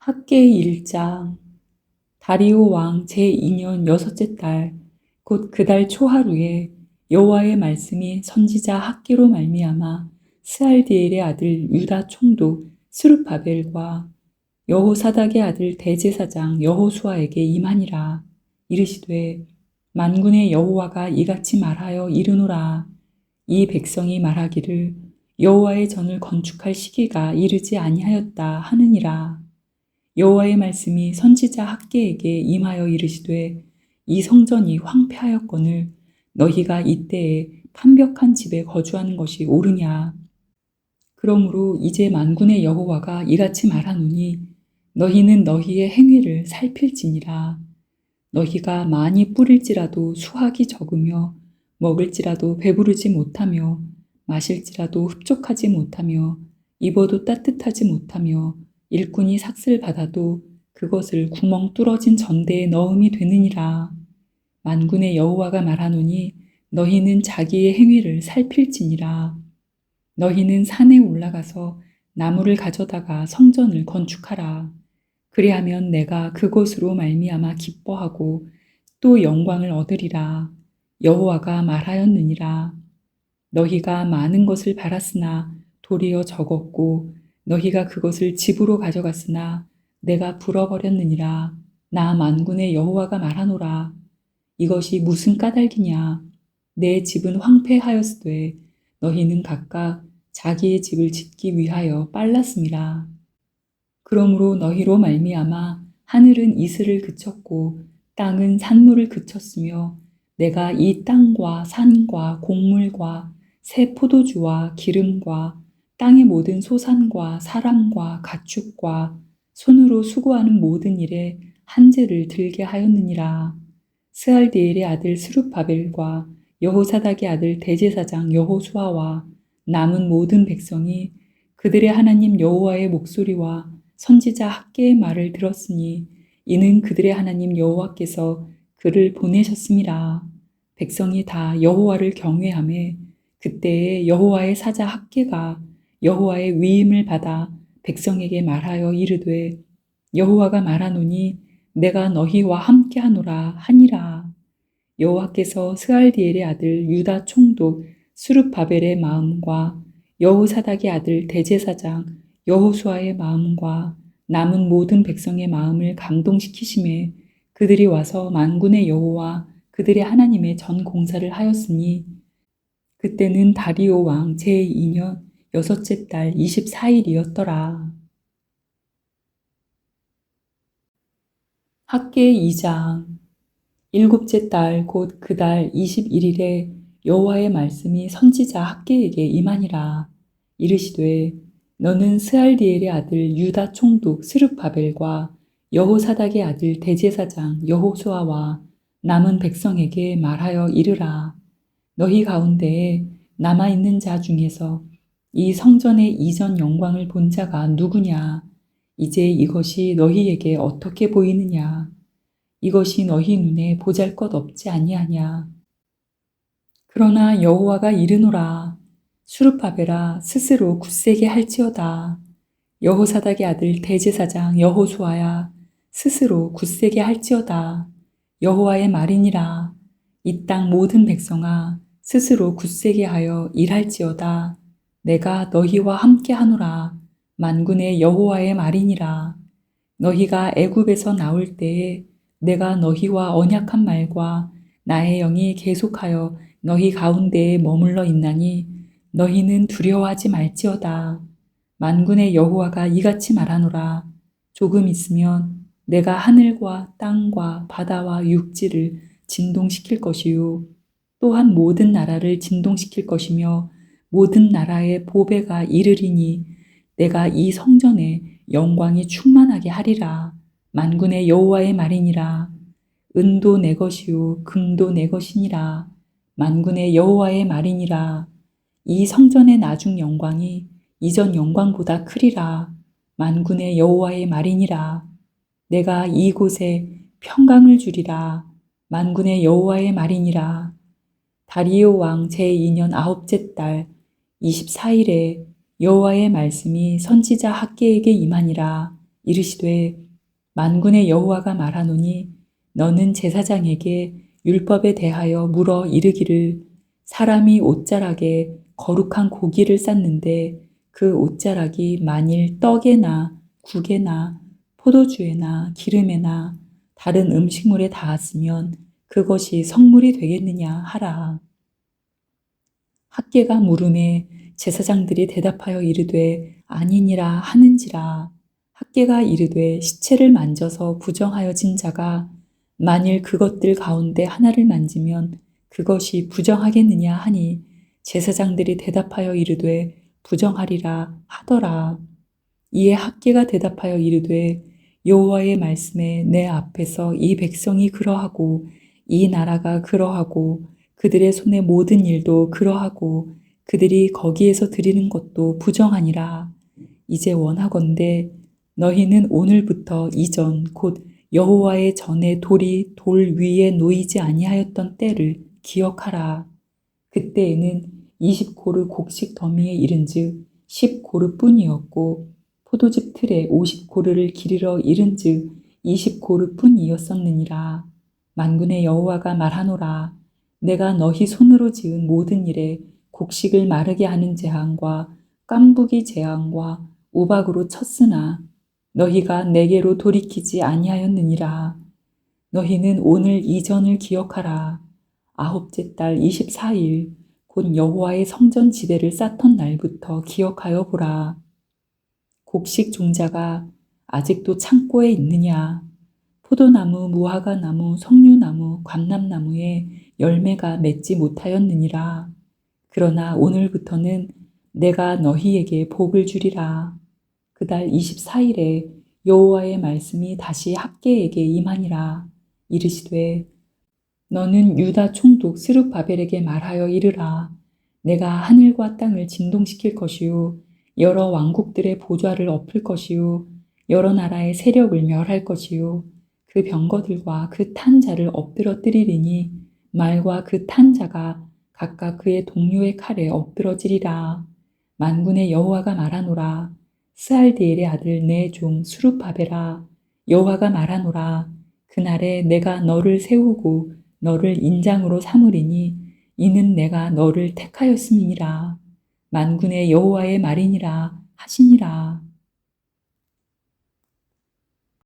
학계 1장 다리오 왕 제2년 여섯째 달 곧 그 달 초하루에 여호와의 말씀이 선지자 학계로 말미암아 스알디엘의 아들 유다 총독 스룹바벨과 여호사닥의 아들 대제사장 여호수아에게 임하니라. 이르시되 만군의 여호와가 이같이 말하여 이르노라. 이 백성이 말하기를 여호와의 전을 건축할 시기가 이르지 아니하였다 하느니라 여호와의 말씀이 선지자 학계에게 임하여 이르시되 이 성전이 황폐하였거늘 너희가 이때에 판벽한 집에 거주하는 것이 옳으냐? 그러므로 이제 만군의 여호와가 이같이 말하노니 너희는 너희의 행위를 살필지니라. 너희가 많이 뿌릴지라도 수확이 적으며 먹을지라도 배부르지 못하며 마실지라도 흡족하지 못하며 입어도 따뜻하지 못하며 일꾼이 삭슬 받아도 그것을 구멍 뚫어진 전대에 넣음이 되느니라. 만군의 여호와가 말하노니 너희는 자기의 행위를 살필지니라. 너희는 산에 올라가서 나무를 가져다가 성전을 건축하라. 그리하면 내가 그곳으로 말미암아 기뻐하고 또 영광을 얻으리라. 여호와가 말하였느니라. 너희가 많은 것을 바랐으나 도리어 적었고 너희가 그것을 집으로 가져갔으나 내가 불어버렸느니라. 나 만군의 여호와가 말하노라. 이것이 무슨 까닭이냐. 내 집은 황폐하였으되 너희는 각각 자기의 집을 짓기 위하여 빨랐음이라. 그러므로 너희로 말미암아 하늘은 이슬을 그쳤고 땅은 산물을 그쳤으며 내가 이 땅과 산과 곡물과 새 포도주와 기름과 땅의 모든 소산과 사람과 가축과 손으로 수고하는 모든 일에 한재를 들게 하였느니라. 스알디엘의 아들 스룹바벨과 여호사닥의 아들 대제사장 여호수아와 남은 모든 백성이 그들의 하나님 여호와의 목소리와 선지자 학계의 말을 들었으니 이는 그들의 하나님 여호와께서 그를 보내셨습니다. 백성이 다 여호와를 경외함에 그때에 여호와의 사자 학계가 여호와의 위임을 받아 백성에게 말하여 이르되 여호와가 말하노니 내가 너희와 함께 하노라 하니라. 여호와께서 스알디엘의 아들 유다 총독 수룹바벨의 마음과 여호사닥의 아들 대제사장 여호수아의 마음과 남은 모든 백성의 마음을 감동시키심에 그들이 와서 만군의 여호와 그들의 하나님의 전 공사를 하였으니 그때는 다리오 왕 제2년 여섯째 달 24일이었더라. 학계 2장 일곱째 달 곧 그 달 21일에 여호와의 말씀이 선지자 학계에게 임하니라 이르시되 너는 스알디엘의 아들 유다 총독 스룹바벨과 여호사닥의 아들 대제사장 여호수아와 남은 백성에게 말하여 이르라 너희 가운데에 남아 있는 자 중에서 이 성전의 이전 영광을 본 자가 누구냐 이제 이것이 너희에게 어떻게 보이느냐 이것이 너희 눈에 보잘 것 없지 아니하냐 그러나 여호와가 이르노라 수르파베라 스스로 굳세게 할지어다. 여호사닥의 아들 대제사장 여호수아야 스스로 굳세게 할지어다. 여호와의 말이니라. 이 땅 모든 백성아 스스로 굳세게 하여 일할지어다. 내가 너희와 함께 하노라. 만군의 여호와의 말이니라. 너희가 애굽에서 나올 때에 내가 너희와 언약한 말과 나의 영이 계속하여 너희 가운데에 머물러 있나니 너희는 두려워하지 말지어다. 만군의 여호와가 이같이 말하노라. 조금 있으면 내가 하늘과 땅과 바다와 육지를 진동시킬 것이요. 또한 모든 나라를 진동시킬 것이며 모든 나라의 보배가 이르리니 내가 이 성전에 영광이 충만하게 하리라. 만군의 여호와의 말이니라. 은도 내 것이요 금도 내 것이니라. 만군의 여호와의 말이니라. 이 성전의 나중 영광이 이전 영광보다 크리라. 만군의 여호와의 말이니라. 내가 이곳에 평강을 주리라. 만군의 여호와의 말이니라. 다리오 왕 제2년 아홉째 달 24일에 여호와의 말씀이 선지자 학계에게 임하니라. 이르시되 만군의 여호와가 말하노니 너는 제사장에게 율법에 대하여 물어 이르기를 사람이 옷자락에 거룩한 고기를 쌌는데 그 옷자락이 만일 떡에나 국에나 포도주에나 기름에나 다른 음식물에 닿았으면 그것이 성물이 되겠느냐 하라. 학계가 물음에 제사장들이 대답하여 이르되 아니니라 하는지라 학계가 이르되 시체를 만져서 부정하여진 자가 만일 그것들 가운데 하나를 만지면 그것이 부정하겠느냐 하니 제사장들이 대답하여 이르되 부정하리라 하더라. 이에 학계가 대답하여 이르되 여호와의 말씀에 내 앞에서 이 백성이 그러하고 이 나라가 그러하고 그들의 손의 모든 일도 그러하고 그들이 거기에서 드리는 것도 부정하니라. 이제 원하건대 너희는 오늘부터 이전 곧 여호와의 전에 돌이 돌 위에 놓이지 아니하였던 때를 기억하라. 그때에는 20고르 곡식 더미에 이른즉 10고르 뿐이었고 포도즙 틀에 50고르를 기르러 이른즉 20고르 뿐이었었느니라. 만군의 여호와가 말하노라. 내가 너희 손으로 지은 모든 일에 곡식을 마르게 하는 재앙과 깐부기 재앙과 우박으로 쳤으나 너희가 내게로 돌이키지 아니하였느니라. 너희는 오늘 이전을 기억하라. 아홉째 달 24일 곧 여호와의 성전 지대를 쌓던 날부터 기억하여 보라. 곡식 종자가 아직도 창고에 있느냐? 포도나무, 무화과나무, 석류나무, 감람나무에 열매가 맺지 못하였느니라. 그러나 오늘부터는 내가 너희에게 복을 주리라. 그달 24일에 여호와의 말씀이 다시 학계에게 임하니라. 이르시되 너는 유다 총독 스룹바벨에게 말하여 이르라. 내가 하늘과 땅을 진동시킬 것이요 여러 왕국들의 보좌를 엎을 것이요 여러 나라의 세력을 멸할 것이요 그 병거들과 그 탄자를 엎드러뜨리리니 말과 그 탄 자가 각각 그의 동료의 칼에 엎드러지리라. 만군의 여호와가 말하노라. 스알디엘의 아들 내 종 수룹바벨아 여호와가 말하노라. 그날에 내가 너를 세우고 너를 인장으로 삼으리니 이는 내가 너를 택하였음이니라. 만군의 여호와의 말이니라 하시니라.